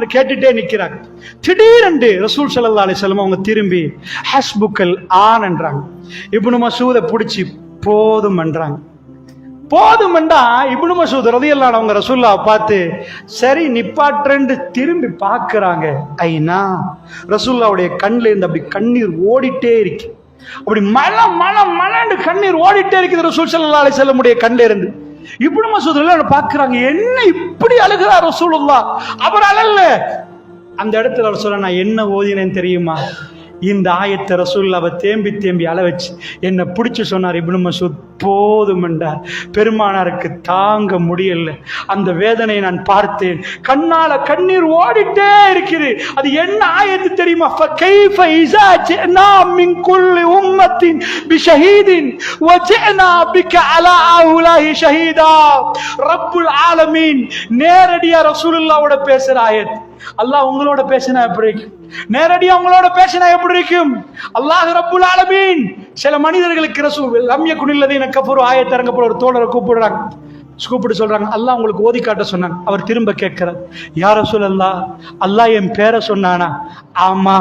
அதை கேட்டுட்டே நிற்கிறாங்க திடீரென்று ரசூல் சல்லா அலைஹி வஸல்லம் அவங்க திரும்பி ஹஸ்புக்கல் ஆன் என்றாங்க. இப்னு மசூதை பிடிச்சி போதும் என்றாங்க. போதுமெண்டா இப்னு மசூத் ரதியல்லாஹு அவங்க ரசூல்லாவை பார்த்து சரி நிப்பாட்டுறேன்னு திரும்பி பார்க்குறாங்க. ஐனா ரசூல்லாவுடைய கண்ணில் இருந்து அப்படி கண்ணீர் ஓடிட்டே இருக்கு. அப்படி மழை மழை மழைன்னு கண்ணீர் ஓடிட்டே இருக்குது ரசூல் சல்லா அலைஹி செல்லமுடைய கண்ணில் இருந்து. இப்படி மசூத் பார்க்குறாங்க. என்ன இப்படி அழுகிறார் ரசூலுல்லா அவர் அழல அந்த இடத்துல அவர் சொல்ல நான் என்ன ஓதினேன் தெரியுமா? இந்த ஆயத்தை ரசூல்லாவை தேம்பி தேம்பி அளவச்சு என்னை பிடிச்சி சொன்னார் இப்னு மசூத். போதும் பெருமானாருக்கு தாங்க முடியல. அந்த வேதனையை நான் பார்த்தேன். கண்ணால கண்ணீர் ஓடிட்டே இருக்குது அது என்ன ஆயத்து தெரியுமா? உம்மத்தின் பிஷஹீதின் வஜேனா பிக்க அலா அவுலாஹி ஷஹீதா. ரப்புல் ஆலமீன். நேரடியா ரசூலுல்லாவோட பேசுற ஆயத்து. அல்லாஹ் உங்களோட பேசினா எப்படி இருக்கும்? நேரடியா உங்களோட பேசினா எப்படி இருக்கும்? அல்லாஹ் ரப்புல் ஆலமீன். சில மனிதர்களுக்கு ரசூல் லம்ய குனில்லதீன கஃபரு ஆயத்தரங்கப்பட ஒரு தோழரை கூப்பிடுறாங்க. கூப்பிட்டு சொல்றாங்க. அல்லாஹ் உங்களுக்கு ஓதி காட்ட சொன்னாங்க அவர் திரும்ப கேட்கிறார். யார சொல்லல்லா அல்லாஹ் என் பேரை சொன்னானா? ஆமா.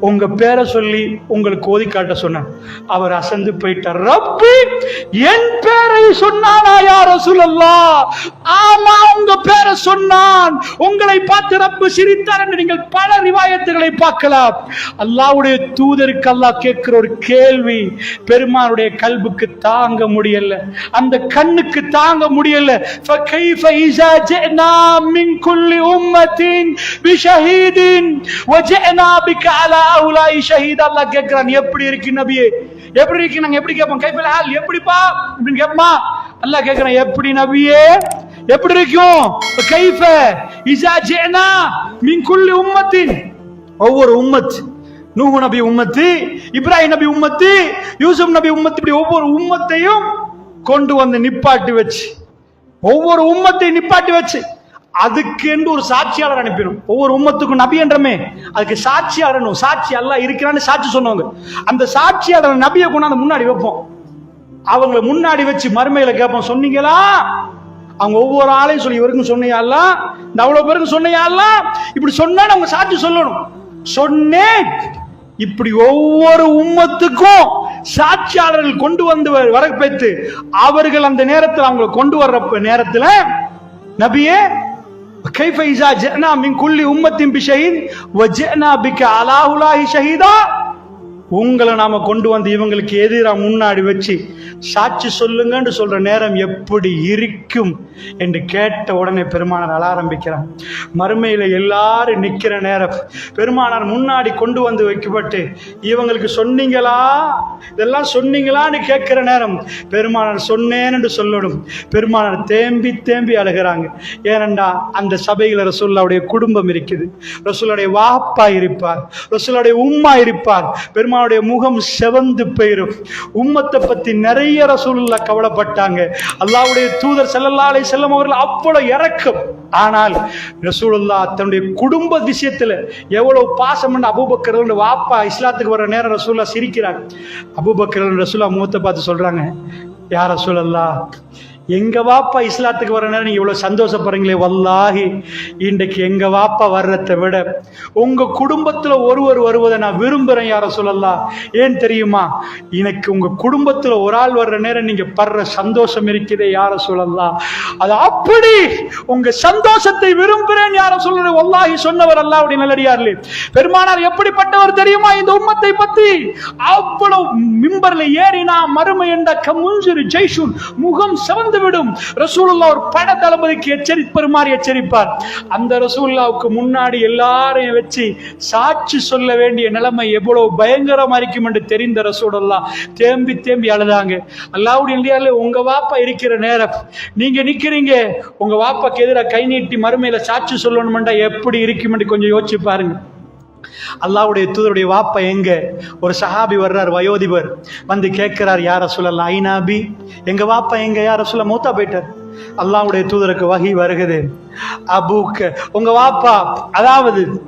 உங்க பேரை சொல்லி உங்களுக்கு ஓதி காட்ட சொன்னான். அவர் அசந்து போயிட்டார். ரப்பி என் பேரை சொன்னானா யார சொல்லல்லா ஆமா உங்க பேரை சொன்னான். உங்களை பார்த்து ரப்பு சிரித்தார் என்று நீங்கள் பல ரிவாயத்துகளை பார்க்கலாம். அல்லாவுடைய தூதருக்கு அல்லாஹ் கேட்கிற ஒரு கேள்வி பெருமானுடைய கல்புக்கு தாங்க முடியல. அந்த கண்ணுக்கு தாங்க முடியல. فكيف إذا جئنا من كل أمة بشهيد وجئنا بك على هؤلاء شهيدا அல்லாஹ் கேட்கிறான் எப்படி இருக்கு நபியே எப்படி இருக்கு நாங்க எப்படி கேட்போம் கைஃபல் ஹால் எப்படிப்பா இப்படின்னு கேட்போமா அல்லாஹ் கேட்கிறான் எப்படி நபியே எப்படி இருக்கும் கைஃப இஸா ஜினா மின் குல்லி உம்மத்தின் ஒவ்வொரு உம்மத் நூஹு நபி உம்மத்து இப்ராஹிம் நபி உம்மத்து யூசுப் நபி உம்மத்து இப்படி ஒவ்வொரு உம்மத்தையும் கொண்டு வந்து நிப்பாட்டி வச்சு ஒவ்வொரு உம்மத்தையும் நிப்பாட்டி வச்சு அதுக்கு என்று ஒரு சாட்சியாளர் அனுப்பிடும். ஒவ்வொரு உம்மத்துக்கும் நபி என்றமே. அதுக்கு சாட்சியாளர் சாட்சி எல்லாம் இருக்கிறான்னு சாட்சி சொன்னவங்க. அந்த சாட்சியாளர் நபியை கொண்டாந்து முன்னாடி வைப்போம். அவங்கள முன்னாடி வச்சு மறுமையில கேட்போம். சொன்னீங்களா? அவங்க ஒவ்வொரு ஆளையும் சொல்லி இவருக்கும் சொன்னையால இந்த அவ்வளவு பேருக்கு சொன்னையால இப்படி சொன்னா நம்ம சாட்சி சொல்லணும். சொன்னேன். இப்படி ஒவ்வொரு உம்மத்துக்கும் சாட்சியாளர்கள் கொண்டு வந்து வர வைத்து அவர்கள் அந்த நேரத்தில் அவங்க கொண்டு வர்ற நேரத்தில் நபியே கைஃபைசா ஜெனா மின் குல்லி உம்மத்தின் பி ஷஹீத் வ ஜெனா பிக்க அலாஹுலாஹி ஷஹீதா உங்களை நாம கொண்டு வந்து இவங்களுக்கு எதிராக முன்னாடி வச்சு சாட்சி சொல்லுங்கன்னு சொல்ற நேரம் எப்படி இருக்கும் என்று கேட்ட உடனே பெருமானார் அழ ஆரம்பிக்கிறார். மறுமையில எல்லாரும் நிக்கிற நேரம் பெருமானார் முன்னாடி கொண்டு வந்து வைக்கப்பட்டு இவங்களுக்கு சொன்னீங்களா? இதெல்லாம் சொன்னீங்களான்னு கேட்கிற நேரம் பெருமானார் சொன்னேன்னு சொல்லணும். பெருமானார் தேம்பி தேம்பி அழுகிறாங்க. ஏனண்டா அந்த சபையில ரசூல்லாவுடைய குடும்பம் இருக்குது. ரசூலுடைய வாப்பா இருப்பார். ரசூலுடைய உம்மா இருப்பார். அவனுடைய முகம் செவந்து போயிடும் உம்மத்தை பத்தி நிறைய ரசூலுல்லா கவலைப்பட்டாங்க. அல்லாஹ்வுடைய தூதர் ஸல்லல்லாஹு செல்லும் அவர்கள் அவ்வளவு இறக்கும். ஆனால் ரசூலுல்லா தன்னுடைய குடும்ப விஷயத்துல எவ்வளவு பாசம் அபூபக்கர் வாப்பா இஸ்லாத்துக்கு வர நேரம் ரசூல்லா சிரிக்கிறாங்க. அபூபக்கர் ரசூல்லா முகத்தை பார்த்து சொல்றாங்க யார் ரசூலல்லா எங்க வாப்பா இஸ்லாத்துக்கு வர நேரம் நீங்க இவ்வளவு சந்தோஷப்படுறீங்களே? வல்லாஹி இன்றைக்கு எங்க வாப்பா வர்றதை விட உங்க குடும்பத்துல ஒருவர் வருவதை நான் விரும்புறேன் யார சொல்லலாம் ஏன் தெரியுமா? எனக்கு உங்க குடும்பத்துல ஒரு ஆள் வர்ற நேரம் நீங்க படுற சந்தோஷம் இருக்குதே யார சொல்லலாம் அது அப்படி உங்க சந்தோஷத்தை விரும்புறேன் யார சொல்றது வல்லாகி சொன்னவர் அல்ல அப்படி நல்லடியார்லே பெருமானார் எப்படிப்பட்டவர் தெரியுமா இந்த உம்மத்தை பத்தி? அவ்வளவு மிம்பர்ல ஏறினா மறுமை என்ற கமுஞ்சிரு ஜெய்ஷுன் முகம் சிவந்த விடும் ரசூலுல்லா ஒரு பட தளபதிக்கு எச்சரிப்பருமாறு எச்சரிப்பார். அந்த ரசூல்லாவுக்கு முன்னாடி எல்லாரையும் வச்சு சாட்சி சொல்ல வேண்டிய நிலைமை எவ்வளவு பயங்கரமா இருக்கும் என்று தெரிந்த ரசூலுல்லா தேம்பி தேம்பி அழுதாங்க. அல்லாவுடைய இந்தியாவில் உங்க வாப்பா இருக்கிற நேரம். நீங்க நிக்கிறீங்க. உங்க வாப்பாக்கு எதிராக கை நீட்டி மறுமையில சாட்சி சொல்லணும்டா எப்படி இருக்கும் என்று கொஞ்சம் யோசிச்சு பாருங்க. அல்லாவுடைய தூதருடைய வாப்பா எங்க? ஒரு சஹாபி வர்றார் வயோதிபர். வந்து கேட்கிறார் யார சொல்லலாம் ஐநாபி எங்க வாப்பா எங்க? யார சொல்ல மூத்தா போயிட்டார். அல்லாவுடைய தூதருக்கு வகி வருகுது அபூக்க உங்க வாப்பா அதாவது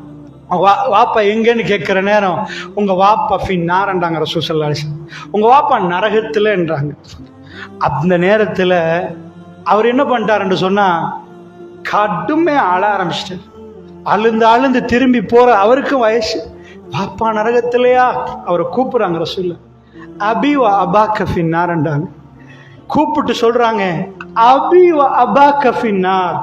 வா- வாப்பா எங்கன்னு கேட்கிற நேரம் உங்க வாப்பா ஃபின் நாரண்டாங்க ரசூசல்லா உங்க வாப்பா நரகத்துலன்றாங்க அந்த நேரத்துல அவர் என்ன பண்ணிட்டாருன்னு சொன்னா கடுமையா அழ ஆரம்பிச்சிட்டார். அழுந்து அழுந்து திரும்பி போற அவருக்கும் வயசு. பாப்பா நரகத்திலையா? அவரை கூப்பிடுறாங்க ரசூல்ல அபிவா அபாக்க ஃபின்னார்ன்றாங்க கூப்பிட்டு சொல்றாங்க அபிவா அபா கஃபின்னார்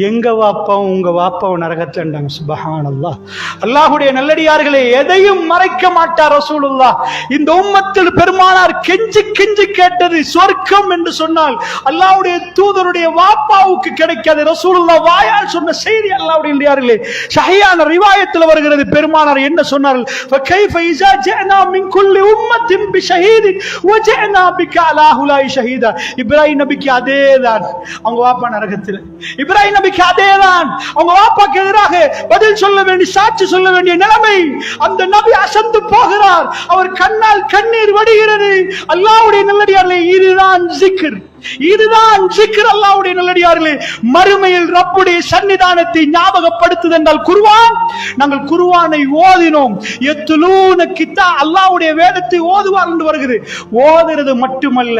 எங்க வாப்பாவும் உங்க வாப்பாவும் நரகத்துலன்றாங்க சுபஹான் அல்லாஹ் அல்லாஹுடைய நல்லடியார்களே எதையும் மறைக்க மாட்டார் ரசூலுல்லா இந்த உம்மத்தில் பெருமானார் கெஞ்சி கெஞ்சி கேட்டது சொர்க்கம் என்று சொன்னால் அல்லாஹ்வுடைய தூதருடைய வாப்பாவுக்கு கிடைக்காது ரசூலுல்லா வாயால் சொன்ன செய்தி அல்லாஹ்வுடைய நல்லடியார்களே ஷஹியான ரிவாயத்தில் வருகிறது பெருமானார் என்ன சொன்னார்கள் فكيف إذا جئنا من كل أمة بشهيد وجئنا بك على هؤلاء شهيدا இப்ராஹிம் நபிக்கு அதேதான் அவங்க வாப்பா நரகத்தில் இப்ராஹிம் நபிக்கு அதேதான் அவங்க வாப்பாக்கு எதிராக பதில் சொல்ல வேண்டிய சாட்சி சொல்ல வேண்டிய நிலைமை அந்த நபி அசந்து போகிறார். அவர் கண்ணால் கண்ணீர் வடிகிறது. அல்லாவுடைய நல்லடியார்களே இதுதான் ஜிக்ர் இதுதான் சிக்கர் அல்லாவுடைய நல்லடியார்களே. மறுமையில் ரப்புடைய சன்னிதானத்தை ஞாபகப்படுத்துது என்றால் குருவான் நாங்கள் குருவானை ஓதினோம். எத்துலூன கித்தா அல்லாஹ்வுடைய வேதத்தை ஓதுவார் என்று வருகிறது. ஓதுறது மட்டுமல்ல.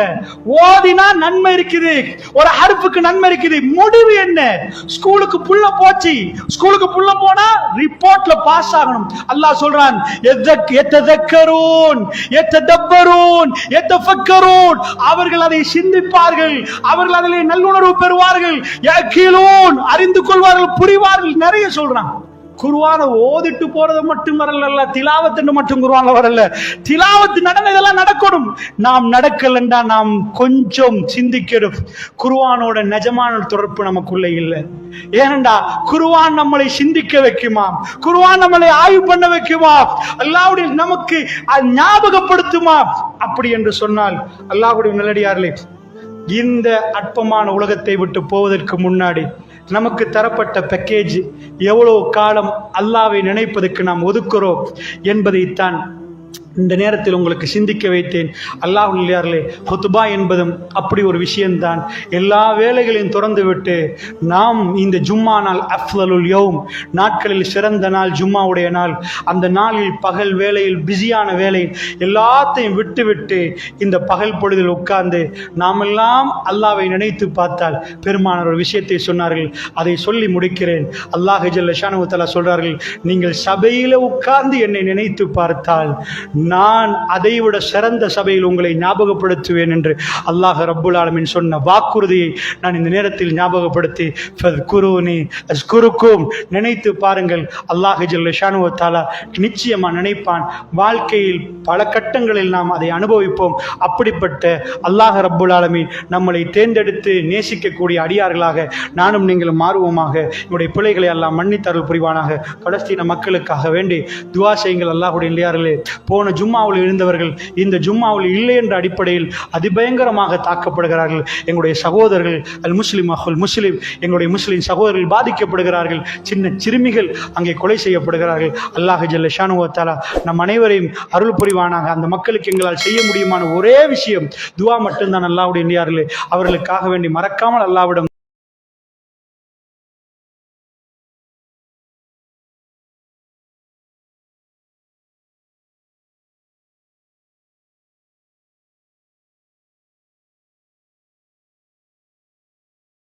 ஓதினா நன்மை இருக்குது. ஒரு அறுப்புக்கு நன்மை இருக்குது. முடிவு என்ன? ஸ்கூலுக்கு புள்ள போச்சு. ஸ்கூலுக்கு புள்ள போனா ரிப்போர்ட்ல பாஸ் ஆகணும். அல்லாஹ் சொல்றான் எத்தக்- எத்ததக்கரூன் எத்ததப்பரூன் எத்தஃபக்கரூன். அவர்கள் அதை சிந்திப்பார்கள். அவர்கள் அதிலே நல்லுணர்வு பெறுவார்கள். யக்கீலூன் அறிந்து கொள்வார்கள் புரிவார்கள். நிறைய சொல்றான். குருவான ஓதிட்டு போறது மட்டும் வரல திலாவத்துன்னு மட்டும் குருவான வரல. திலாவத்து நடந்த இதெல்லாம் நடக்கணும். நாம் நடக்கலண்டா நாம் கொஞ்சம் சிந்திக்கணும். குருவானோட நிஜமான தொடர்பு நமக்குள்ள இல்லை. ஏனண்டா குருவான் நம்மளை சிந்திக்க வைக்குமா? குருவான் நம்மளை ஆய்வு பண்ண வைக்குமா? அல்லாவுடைய நமக்கு அது ஞாபகப்படுத்துமா? அப்படி என்று சொன்னால் அல்லாஹுடைய நல்லடியார்களே இந்த அற்பமான உலகத்தை விட்டு போவதற்கு முன்னாடி நமக்கு தரப்பட்ட பேக்கேஜ் எவ்வளோ காலம் அல்லாவை நினைப்பதற்கு நாம் ஒதுக்குறோம் என்பதைத்தான் இந்த நேரத்தில் உங்களுக்கு சிந்திக்க வைத்தேன். அல்லாஹ் இல்லையார்களே ஹொத்துபா என்பதும் அப்படி ஒரு விஷயம்தான். எல்லா வேலைகளையும் திறந்துவிட்டு நாம் இந்த ஜும்மா நாள் அஃப்லலுல் யோம் நாட்களில் சிறந்த நாள் ஜும்மாவுடைய நாள். அந்த நாளில் பகல் வேலையில் பிஸியான வேலை எல்லாத்தையும் விட்டுவிட்டு இந்த பகல் பொழுதில் உட்கார்ந்து நாமெல்லாம் அல்லாவை நினைத்து பார்த்தால் பெருமானார் ஒரு விஷயத்தை சொன்னார்கள். அதை சொல்லி முடிக்கிறேன். அல்லாஹ் ஜல்ல ஷானுவத்தலா சொல்கிறார்கள் நீங்கள் சபையில் உட்கார்ந்து என்னை நினைத்து பார்த்தால் நான் அதைவிட சிறந்த சபையில் உங்களை ஞாபகப்படுத்துவேன் என்று அல்லாஹ் ரப்புல் ஆலமின் சொன்ன வாக்குறுதியை நான் இந்த நேரத்தில் ஞாபகப்படுத்தி குருனி குருக்கும் நினைத்து பாருங்கள் அல்லாஹ் ஜல்ல ஷானுவத்தாலா நிச்சயமாக நினைப்பான். வாழ்க்கையில் பல கட்டங்களில் நாம் அதை அனுபவிப்போம். அப்படிப்பட்ட அல்லாஹ் ரப்புல் ஆலமின் நம்மளை தேர்ந்தெடுத்து நேசிக்கக்கூடிய அடியார்களாக நானும் நீங்களும் மாறுவோமாக. என்னுடைய பிள்ளைகளை எல்லாம் மன்னித்தருள் புரிவானாக. பலஸ்தீன மக்களுக்காக வேண்டி துவா செய்யுங்கள் அல்லாஹுடைய இல்லையார்களே போன ஜும்மாவில் இருந்தவர்கள் இந்த ஜும்மாவில் இல்லை என்ற அடிப்படையில் அதிபயங்கரமாக தாக்கப்படுகிறார்கள். எங்களுடைய சகோதரர்கள் அல் முஸ்லிம் அஹுல் முஸ்லிம் எங்களுடைய முஸ்லிம் சகோதரர்கள் பாதிக்கப்படுகிறார்கள். சின்ன சிறுமிகள் அங்கே கொலை செய்யப்படுகிறார்கள். அல்லாஹ் ஜல்ல ஷானுவத்தாலா நம் அனைவரையும் அருள் புரிவானாக. அந்த மக்களுக்கு எங்களால் செய்ய முடியுமான ஒரே விஷயம் துவா மட்டும்தான் அல்லாவுடைய இல்லையார்களே அவர்களுக்காக வேண்டி மறக்காமல் அல்லாவிடம்